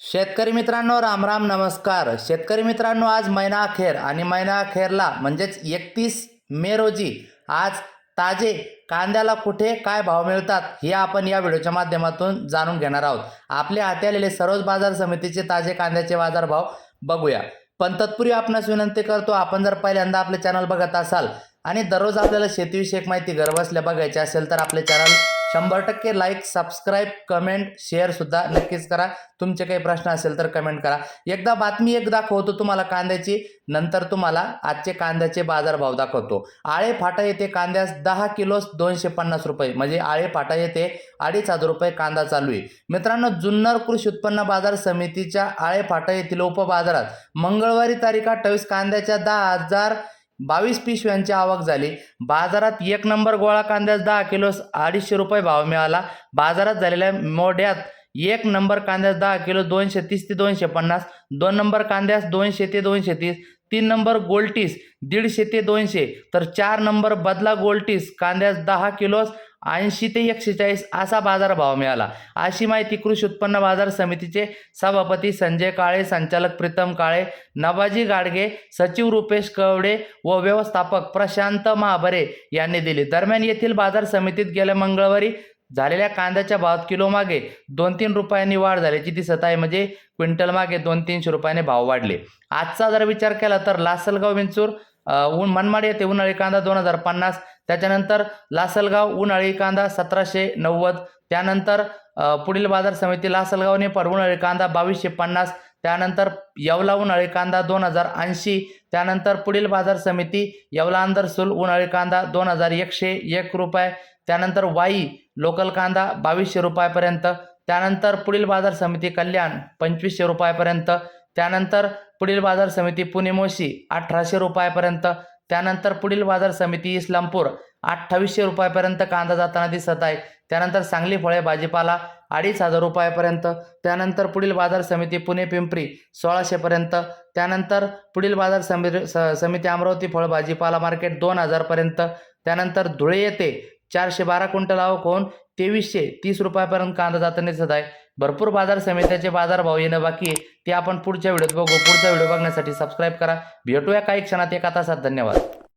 शेतकरी मित्रांनो रामराम नमस्कार. शेतकरी मित्रांनो आज महिना अखेर आणि महिना अखेरला म्हणजेच एकतीस मे रोजी आज ताजे कांद्याला कुठे काय भाव मिळतात हे आपण या व्हिडिओच्या माध्यमातून जाणून घेणार आहोत. आपल्या हाती आलेले सर्वच बाजार समितीचे ताजे कांद्याचे बाजारभाव बघूया. पण तत्पूर्वी आपणास विनंती करतो आपण जर पहिल्यांदा आपले चॅनल बघत असाल आणि दररोज आपल्याला शेतीविषयक माहिती घरबसल्या बघायची असेल तर आपले चॅनल शंभर टक्के लाईक सबस्क्राईब कमेंट शेअर सुद्धा नक्कीच करा. तुमचे काही प्रश्न असेल तर कमेंट करा. एकदा बातमी एक दाखवतो तुम्हाला कांद्याची नंतर तुम्हाला आजचे कांद्याचे बाजारभाव दाखवतो. आळे फाटा येथे कांद्यास दहा किलोस दोनशे पन्नास रुपये म्हणजे आळे फाटा येथे अडीच हजार रुपये कांदा चालू आहे. मित्रांनो जुन्नर कृषी उत्पन्न बाजार समितीच्या आळे फाटा येथील उपबाजारात मंगळवारी तारीख अठ्ठावीस कांद्याच्या दहा हजार बावीस पिशव्यांची आवक झाली. बाजारात एक नंबर गोळा कांद्यास दहा किलोस अडीचशे रुपये भाव मिळाला. बाजारात झालेल्या मोड्यात एक नंबर कांद्यास दहा किलो दोनशे तीस ते दोनशे पन्नास दोन नंबर कांद्यास दोनशे ते दोनशे तीस तीन नंबर गोल्टीस दीडशे ते दोनशे तर चार नंबर बदला गोल्टीस कांद्यास दहा किलोस ऐंशी ते एकशे चाळीस असा बाजारभाव मिळाला. अशी माहिती कृषी उत्पन्न बाजार समितीचे सभापती संजय काळे संचालक प्रीतम काळे नवाजी गाडगे सचिव रुपेश कवडे व व्यवस्थापक प्रशांत महाबरे यांनी दिली. दरम्यान येथील बाजार समितीत गेल्या मंगळवारी झालेल्या कांद्याच्या भावात किलो मागे दोन तीन रुपयांनी वाढ झाल्याची दिसत आहे म्हणजे क्विंटल मागे दोन तीनशे रुपयाने भाव वाढले. आजचा जर विचार केला तर लासलगाव विंचूर अ, ऊन मनमाड येथे उन्हाळी कांदा दोन हजार पन्नास त्याच्यानंतर लासलगाव उन्हाळी कांदा सतराशे नव्वद त्यानंतर पुढील बाजार समिती लासलगाव नेपाळ उन्हाळी कांदा बावीसशे पन्नास त्यानंतर येवला उन्हाळी कांदा दोन हजार ऐंशी त्यानंतर पुढील बाजार समिती येवला अंदरसूल उन्हाळी कांदा दोन हजार एकशे एक रुपये त्यानंतर वाई लोकल कांदा बावीसशे रुपयापर्यंत त्यानंतर पुढील बाजार समिती कल्याण पंचवीसशे रुपयापर्यंत त्यानंतर पुढील बाजार समिती पुणे मोशी अठराशे रुपयापर्यंत त्यानंतर पुढील बाजार समिती इस्लामपूर अठ्ठावीसशे रुपयापर्यंत कांदा जाताना दिसत आहे. त्यानंतर सांगली फळे भाजीपाला अडीच हजार रुपयापर्यंत त्यानंतर पुढील बाजार समिती पुणे पिंपरी सोळाशेपर्यंत त्यानंतर पुढील बाजार समिती स- समिती अमरावती फळ भाजीपाला मार्केट दोन हजारपर्यंत त्यानंतर धुळे येथे चारशे बारा क्विंटल आवक होऊन तेवीसशे तीस रुपयापर्यंत कांदा जाताना दिसत आहे. भरपूर बाजार समित्याचे बाजारभाव येणं बाकी आहे. ते आपण पुढच्या व्हिडिओत बघू. पुढचा व्हिडिओ बघण्यासाठी सबस्क्राईब करा. भेटूया काही क्षणात. एका तासात धन्यवाद.